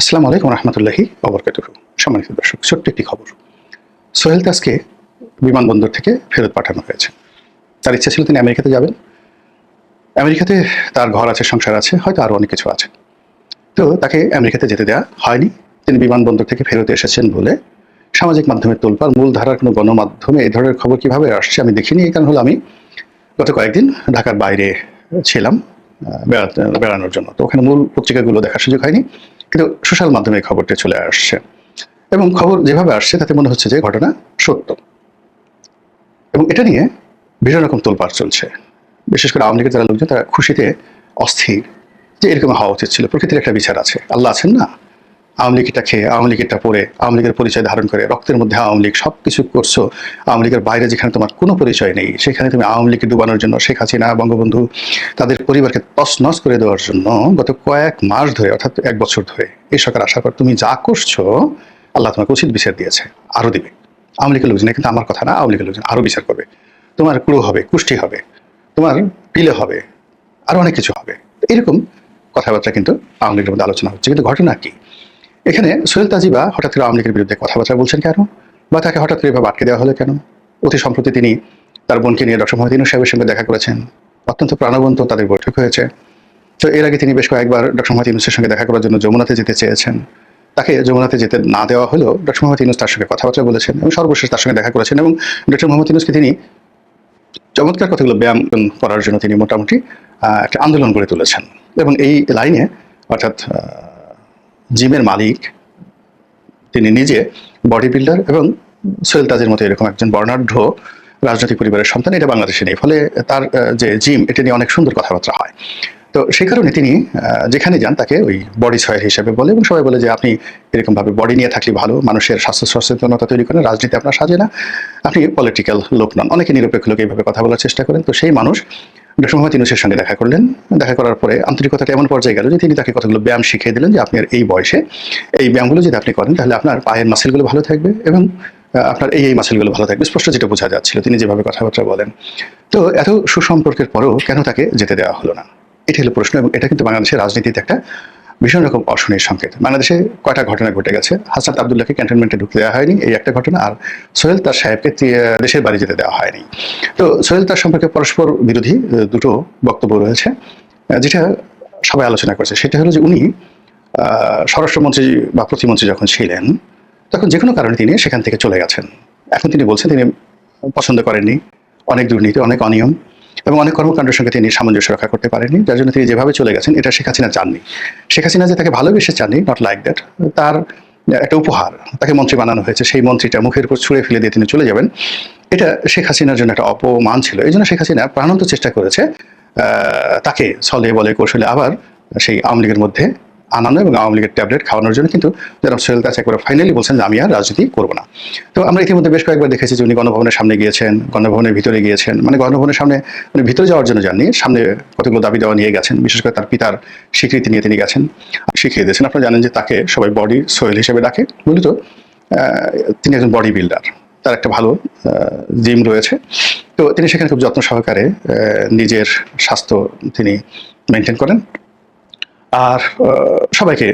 আসসালামু আলাইকুম রহমতুল্লাহি অবরকাত সম্মানিত দর্শক, ছোট্ট একটি খবর। সোহেল দাসকে বিমানবন্দর থেকে ফেরত পাঠানো হয়েছে। তার ইচ্ছা ছিল তিনি আমেরিকাতে যাবেন। আমেরিকাতে তার ঘর আছে, সংসার আছে, হয়তো আরও অনেক কিছু আছে। তো তাকে আমেরিকাতে যেতে দেওয়া হয়নি। তিনি বিমানবন্দর থেকে ফেরত এসেছেন বলে সামাজিক মাধ্যমে তোলপার মূল ধারার কোনো গণমাধ্যমে এই ধরনের খবর কীভাবে আসছে আমি দেখিনি। এই কারণ হলো আমি গত কয়েকদিন ঢাকার বাইরে ছিলাম বেড়ানোর জন্য। তো ওখানে মূল পত্রিকাগুলো দেখার সুযোগ হয়নি। কিন্তু সোশ্যাল মাধ্যমে খবরটি চলে আসছে। এবং খবর যেভাবে আসছে, তাতে মনে হচ্ছে যে ঘটনা সত্য। এবং এটা নিয়ে ভীষণ রকম তোলপাড় চলছে। বিশেষ করে আওয়ামী লীগের যারা লোকজন, তারা খুশিতে অস্থির যে এরকম হওয়া উচিত ছিল। প্রকৃতির একটা বিচার আছে। আল্লাহ আছেন না? আওয়ামী লীগটা খেয়ে আওয়ামী লীগটা পরে আওয়ামী লীগের পরিচয় ধারণ করে, রক্তের মধ্যে আওয়ামী লীগ সব কিছু করছ, আওয়ামী লীগের বাইরে যেখানে তোমার কোনো পরিচয় নেই, সেখানে তুমি আওয়ামী লীগকে ডুবানোর জন্য শেখ হাসিনা, বঙ্গবন্ধু, তাদের পরিবারকে তছনছ করে দেওয়ার জন্য গত কয়েক মাস ধরে, অর্থাৎ এক বছর ধরে, এই সরকার আসার পর তুমি যা করছ, আল্লাহ তোমাকে উচিত বিচার দিয়েছে আরও দিবে। আওয়ামী লীগের লোকজন, কিন্তু আমার কথা না, আওয়ামী লীগের লোকজন আরও বিচার করবে। তোমার কুড়ো হবে, কুষ্টি হবে, তোমার পিলে হবে আরও অনেক কিছু হবে। এরকম কথাবার্তা কিন্তু আওয়ামী লীগের মধ্যে আলোচনা হচ্ছে, কিন্তু ঘটনা কি? এখানে সোহেল তাজিবা হঠাৎ করে আওয়ামী লীগের বিরুদ্ধে কথাবার্তা বলছেন কেন? বা তাকে হঠাৎ করে এভাবে আটকে দেওয়া হলো কেন? অতি সম্প্রতি তিনি তার বোনকে নিয়ে ডক্টর ইউনুস সাহেবের সঙ্গে দেখা করেছেন। অত্যন্ত প্রাণবন্ত তাদের বৈঠক হয়েছে। তো এর আগে তিনি বেশ কয়েকবার ডক্টর মোহাম্মদ ইউনুসের সঙ্গে দেখা করার জন্য যমুনাতে যেতে চেয়েছেন। তাকে যমুনাতে যেতে না দেওয়া হলেও ডক্টর মোহাম্মদ ইউনুস তার সঙ্গে কথাবার্তা বলেছেন এবং সর্বশেষ তার সঙ্গে দেখা করেছেন এবং ডক্টর মোহাম্মদ ইউনুসকে তিনি চমৎকার কথাগুলো ব্যায়াম করার জন্য তিনি মোটামুটি একটা আন্দোলন গড়ে তুলেছেন। এবং এই লাইনে অর্থাৎ জিমের মালিক, তিনি নিজে বডি বিল্ডার এবং সোহেল তাজের মতো এরকম একজন বর্ণাঢ্য রাজনৈতিক পরিবারের সন্তান। এটা বাংলাদেশে নেই। ফলে তার যে জিম, এটা নিয়ে অনেক সুন্দর কথাবার্তা হয়। তো সেই কারণে তিনি যেখানে যান তাকে ওই বডি সয়ের হিসেবে বলে এবং সবাই বলে যে, আপনি এরকমভাবে বডি নিয়ে থাকলে ভালো। মানুষের স্বাস্থ্য সচেতনতা তৈরি করেন রাজনীতি আপনার সাজে না। আপনি পলিটিক্যাল লোক নন। অনেকে নিরপেক্ষ লোক এইভাবে কথা বলার চেষ্টা করেন। তো সেই মানুষ ডক্টর মোহাম্মদ ইউনুসের সঙ্গে দেখা করলেন। দেখা করার পরে আন্তরিকতাটা এমন পর্যায়ে গেল যে তিনি তাকে কতগুলো ব্যায়াম শিখিয়ে দিলেন যে আপনার এই বয়সে এই ব্যায়ামগুলো যদি আপনি করেন, তাহলে আপনার পায়ের মাসেলগুলো ভালো থাকবে এবং আপনার এই এই মাসেলগুলো ভালো থাকবে। স্পষ্ট যেটা বোঝা যাচ্ছিল, তিনি যেভাবে কথাবার্তা বলেন। তো এত সুসম্পর্কের পরেও কেন তাকে যেতে দেওয়া হলো না? এটি হলো প্রশ্ন এবং এটা কিন্তু বাংলাদেশের রাজনীতিতে একটা ভীষণ রকম অশনির সংকেত। বাংলাদেশে কয়টা ঘটনা ঘটে গেছে? হাসান আবদুল্লাহকে ক্যান্টনমেন্টে ঢুকতে দেওয়া হয়নি, এই একটা ঘটনা, আর সোহেল তার সাহেবকে দেশের বাড়ি যেতে দেওয়া হয়নি। তো সোহেল তার সম্পর্কে পরস্পর বিরোধী দুটো বক্তব্য রয়েছে যেটা সবাই আলোচনা করেছে। সেটা হলো যে উনি স্বরাষ্ট্রমন্ত্রী বা প্রতিমন্ত্রী যখন ছিলেন, তখন যে কোনো কারণে তিনি সেখান থেকে চলে গেছেন। এখন তিনি বলছেন তিনি পছন্দ করেননি। অনেক দুর্নীতি, অনেক অনিয়ম। এবং অনেক কর্মকাণ্ডের সঙ্গে তিনি সামঞ্জস্য রক্ষা করতে পারেননি, যার জন্য তিনি যেভাবে চলে গেছেন, এটা শেখ হাসিনা চাননি। শেখ হাসিনা যে তাকে ভালোবেসে চাননি নট লাইক দ্যাট তার একটা উপহার, তাকে মন্ত্রী বানানো হয়েছে, সেই মন্ত্রীটা মুখের উপর ছুঁড়ে ফেলে দিয়ে তিনি চলে যাবেন। এটা শেখ হাসিনার জন্য একটা অপমান ছিল। এই জন্য শেখ হাসিনা প্রাণান্ত চেষ্টা করেছে তাকে ছলে, বলে, কৌশলে আবার সেই আওয়ামী লীগের মধ্যে আনানো এবং আওয়ামী লীগের ট্যাবলেট খাওয়ানোর জন্য কিন্তু যারা সোহেল দাস একবার ফাইনালি বলছেন যে আমি আর রাজনীতি করব না। তো আমরা ইতিমধ্যে বেশ কয়েকবার দেখেছি যে উনি গণভবনের সামনে গিয়েছেন, গণভবনের ভিতরে গিয়েছেন মানে গণভবনের সামনে মানে ভিতরে যাওয়ার জন্য যাননি, সামনে কতগুলো দাবি দেওয়া নিয়ে গেছেন, বিশেষ করে তার পিতার স্বীকৃতি নিয়ে তিনি গেছেন, শিখিয়ে দিয়েছেন। আপনারা জানেন যে তাকে সবাই বডি সোহেল হিসেবে ডাকে, মূলত তিনি একজন বডি বিল্ডার, তার একটা ভালো জিম রয়েছে। তো তিনি সেখানে খুব যত্ন সহকারে নিজের স্বাস্থ্য তিনি মেনটেন করেন। আর সবাইকে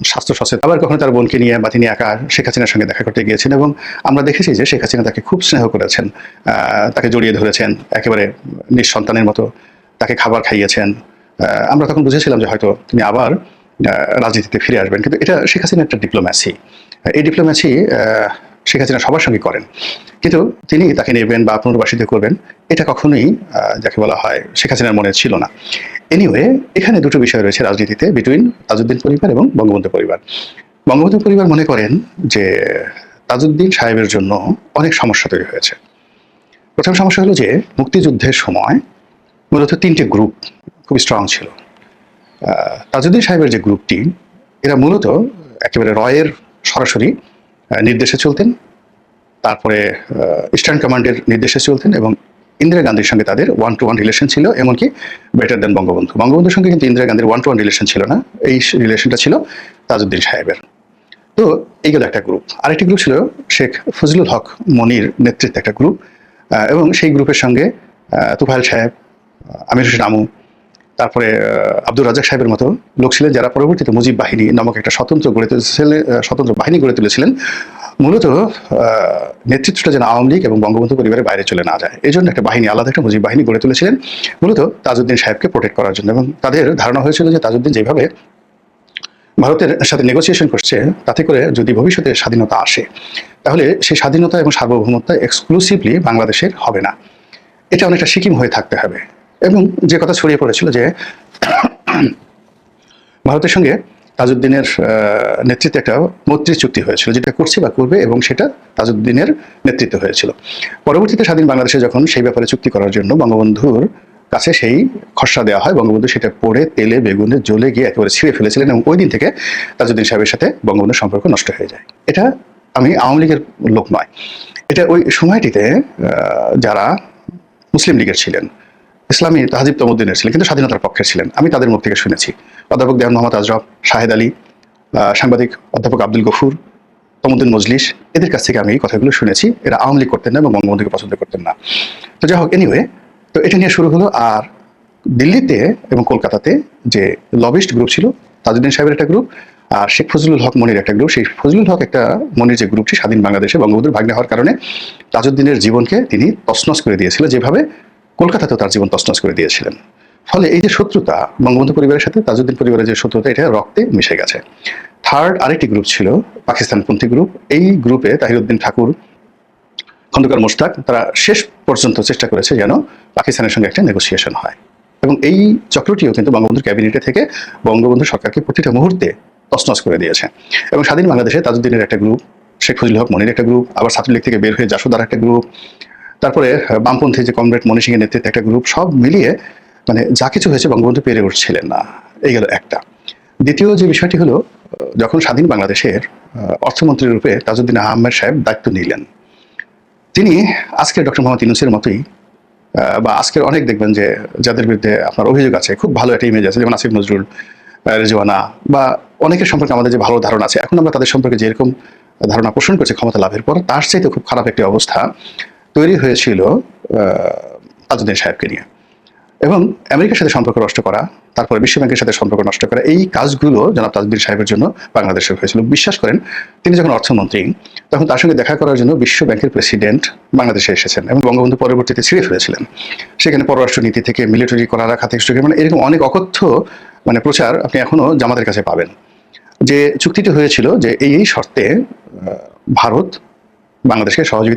স্বাস্থ্য সচেতন। আবার কখনো তার বোনকে নিয়ে বা তিনি একা শেখ হাসিনার সঙ্গে দেখা করতে গিয়েছেন এবং আমরা দেখেছি যে শেখ হাসিনা তাকে খুব স্নেহ করেছেন তাকে জড়িয়ে ধরেছেন, একেবারে নিঃসন্তানের মতো তাকে খাবার খাইয়েছেন। আমরা তখন বুঝেছিলাম যে হয়তো তিনি আবার রাজনীতিতে ফিরে আসবেন। কিন্তু এটা শেখ হাসিনার একটা ডিপ্লোম্যাসি এই ডিপ্লোম্যাসি শেখ হাসিনা সবার সঙ্গে করেন। কিন্তু তিনি তাকে নেবেন বা পুনর্বাসিত করবেন, এটা কখনোই যাকে বলা হয় শেখ হাসিনার মনে ছিল না। এনিওয়ে এখানে দুটো বিষয় রয়েছে রাজনীতিতে বিটুইন তাজউদ্দিন পরিবার এবং বঙ্গবন্ধু পরিবার। বঙ্গবন্ধু পরিবার মনে করেন যে তাজউদ্দিন সাহেবের জন্য অনেক সমস্যা তৈরি হয়েছে। প্রথম সমস্যা হলো যে মুক্তিযুদ্ধের সময় মূলত তিনটে গ্রুপ খুব স্ট্রং ছিল। তাজউদ্দিন সাহেবের যে গ্রুপটি এরা মূলত একেবারে রয়ের সরাসরি নির্দেশে চলতেন। তারপরে ইস্টার্ন কমান্ডের নির্দেশে চলতেন এবং ইন্দিরা গান্ধীর সঙ্গে তাদের ওয়ান টু ওয়ান রিলেশন ছিল, এমনকি বেটার দেন বঙ্গবন্ধু। বঙ্গবন্ধুর সঙ্গে কিন্তু ইন্দিরা গান্ধীর ওয়ান টু ওয়ান রিলেশন ছিল না, এই রিলেশনটা ছিল তাজউদ্দিন সাহেবের। তো এইগুলো একটা গ্রুপ আরেকটি গ্রুপ ছিল শেখ ফজলুল হক মনির নেতৃত্বে একটা গ্রুপ এবং সেই গ্রুপের সঙ্গে তুফাইল সাহেব আমির হোসেন আমু তারপরে আব্দুর রাজাক সাহেবের মতো লোক ছিলেন যারা পরবর্তীতে মুজিব বাহিনী নামক একটা স্বতন্ত্র গড়ে তুলেছিলেন স্বতন্ত্র বাহিনী গড়ে তুলেছিলেন। মূলত নেতৃত্বটা যেন আওয়ামী লীগ এবং বঙ্গবন্ধু পরিবারের বাইরে চলে না যায়। এই জন্য একটা বাহিনী, আলাদা একটা মুজিব বাহিনী গড়ে তুলেছিলেন। মূলত তাজউদ্দিন সাহেবকে প্রোটেক্ট করার জন্য। এবং তাদের ধারণা হয়েছিল যে তাজউদ্দিন যেভাবে ভারতের সাথে নেগোসিয়েশন করছে, তাতে করে যদি ভবিষ্যতে স্বাধীনতা আসে, তাহলে সেই স্বাধীনতা এবং সার্বভৌমত্ব এক্সক্লুসিভলি বাংলাদেশের হবে না। এটা অনেকটা সিকিম হয়ে থাকতে হবে। এবং যে কথা ছড়িয়ে পড়েছিল যে ভারতের সঙ্গে তাজউদ্দিনের নেতৃত্বে একটা মৈত্রী চুক্তি হয়েছিল, যেটা করছে বা করবে এবং সেটা তাজউদ্দিনের নেতৃত্ব হয়েছিল। পরবর্তীতে স্বাধীন বাংলাদেশে যখন সেই ব্যাপারে চুক্তি করার জন্য বঙ্গবন্ধুর কাছে সেই খসড়া দেওয়া হয়, বঙ্গবন্ধু সেটা পড়ে, তেলে, বেগুনে, জ্বলে গিয়ে একেবারে ছিঁড়ে ফেলেছিলেন এবং ওই দিন থেকে তাজউদ্দিন সাহেবের সাথে বঙ্গবন্ধুর সম্পর্ক নষ্ট হয়ে যায়। এটা আমি আওয়ামী লীগের লোক নয়। এটা ওই সময়টিতে যারা মুসলিম লীগের ছিলেন ইসলামী তাহাজিব তমুদ্দিনের ছিলেন, কিন্তু স্বাধীনতার পক্ষে ছিলেন। আমি তাদের মুখ থেকে শুনেছি। অধ্যাপক দেওয়ান মোহাম্মদ আজরফ, শাহেদ আলী সাংবাদিক অধ্যাপক আব্দুল গফুর, তমুদ্দিন মজলিস, এদের কাছ থেকে আমি এই কথাগুলো শুনেছি। এরা আওয়ামী লীগ করতেন না এবং বঙ্গবন্ধুকে পছন্দ করতেন না। তো যাই হোক এনিওয়ে তো এটা নিয়ে শুরু হলো। আর দিল্লিতে এবং কলকাতাতে যে লবিস্ট গ্রুপ ছিল, তাজউদ্দিন সাহেবের একটা গ্রুপ আর শেখ ফজলুল হক মনির একটা গ্রুপ সেই ফজলুল হক একটা মনির যে গ্রুপটি স্বাধীন বাংলাদেশে বঙ্গবন্ধুর ভাগ্নে হওয়ার কারণে তাজউদ্দিনের জীবনকে তিনি তছনছ করে দিয়েছিলেন যেভাবে কলকাতাতেও তার জীবন তছনছ করে দিয়েছিলেন। ফলে এই যে শত্রুতা বঙ্গবন্ধু পরিবারের সাথে, তাজউদ্দিন পরিবারের যে শত্রুতা, এটা রক্তে মিশে গেছে। থার্ড আরেকটি গ্রুপ ছিল, পাকিস্তানপন্থী গ্রুপ এই গ্রুপে তাহিরউদ্দিন ঠাকুর, খন্দকার মোশতাক, তারা শেষ পর্যন্ত চেষ্টা করেছে যেন পাকিস্তানের সঙ্গে একটা নেগোসিয়েশন হয়। এবং এই চক্রটিও কিন্তু বঙ্গবন্ধুর ক্যাবিনেটে থেকে বঙ্গবন্ধু সরকারকে প্রতিটা মুহূর্তে তছনছ করে দিয়েছে। এবং স্বাধীন বাংলাদেশে তাজউদ্দিনের একটা গ্রুপ শেখ ফজলুল হক মনির একটা গ্রুপ আবার ছাত্রলীগ থেকে বের হয়ে জাসুদার একটা গ্রুপ তারপরে বামপন্থী যে কমরেড মনি সিংয়ের নেতৃত্বে একটা গ্রুপ সব মিলিয়ে মানে যা কিছু হয়েছে বঙ্গবন্ধু পেরে উঠছিলেন না। এই গেল একটা। দ্বিতীয় যে বিষয়টি হলো যখন স্বাধীন বাংলাদেশের অর্থমন্ত্রী রূপে তাজউদ্দিন আহমেদ সাহেব দায়িত্ব নিলেন, তিনি আজকের ডক্টর মোহাম্মদ ইউনুসের মতোই বা আজকের অনেক দেখবেন যে যাদের বিরুদ্ধে আপনার অভিযোগ আছে, খুব ভালো একটা ইমেজ আছে, যেমন আসিফ নজরুল রেজওয়ানা, বা অনেকের সম্পর্কে আমাদের যে ভালো ধারণা আছে, এখন আমরা তাদের সম্পর্কে যেরকম ধারণা পোষণ করছি, ক্ষমতা লাভের পর, তার চাইতে খুব খারাপ একটি অবস্থা। তৈরি হয়েছিল আহ, তাজউদ্দিন সাহেবকে নিয়ে। এবং আমেরিকার সাথে সম্পর্ক নষ্ট করা তারপরে বিশ্ব ব্যাংকের সাথে সম্পর্ক নষ্ট করা এই কাজগুলো জনাব তাজউদ্দিন সাহেবের জন্য বাংলাদেশে হয়েছিল। বিশ্বাস করেন তিনি যখন অর্থমন্ত্রী তখন তার সঙ্গে দেখা করার জন্য বিশ্ব ব্যাংকের প্রেসিডেন্ট বাংলাদেশে এসেছেন এবং বঙ্গবন্ধু পরবর্তীতে ছিঁড়ে ফেলেছিলেন সেখানে পররাষ্ট্র নীতি থেকে মিলিটারি করা রাখা থেকে শুরু মানে এরকম অনেক অকথ্য মানে প্রচার আপনি এখনও জামাতের কাছে পাবেন। যে চুক্তিটি হয়েছিল যে এই এই শর্তে ভারত বাংলাদেশকে সহযোগিতা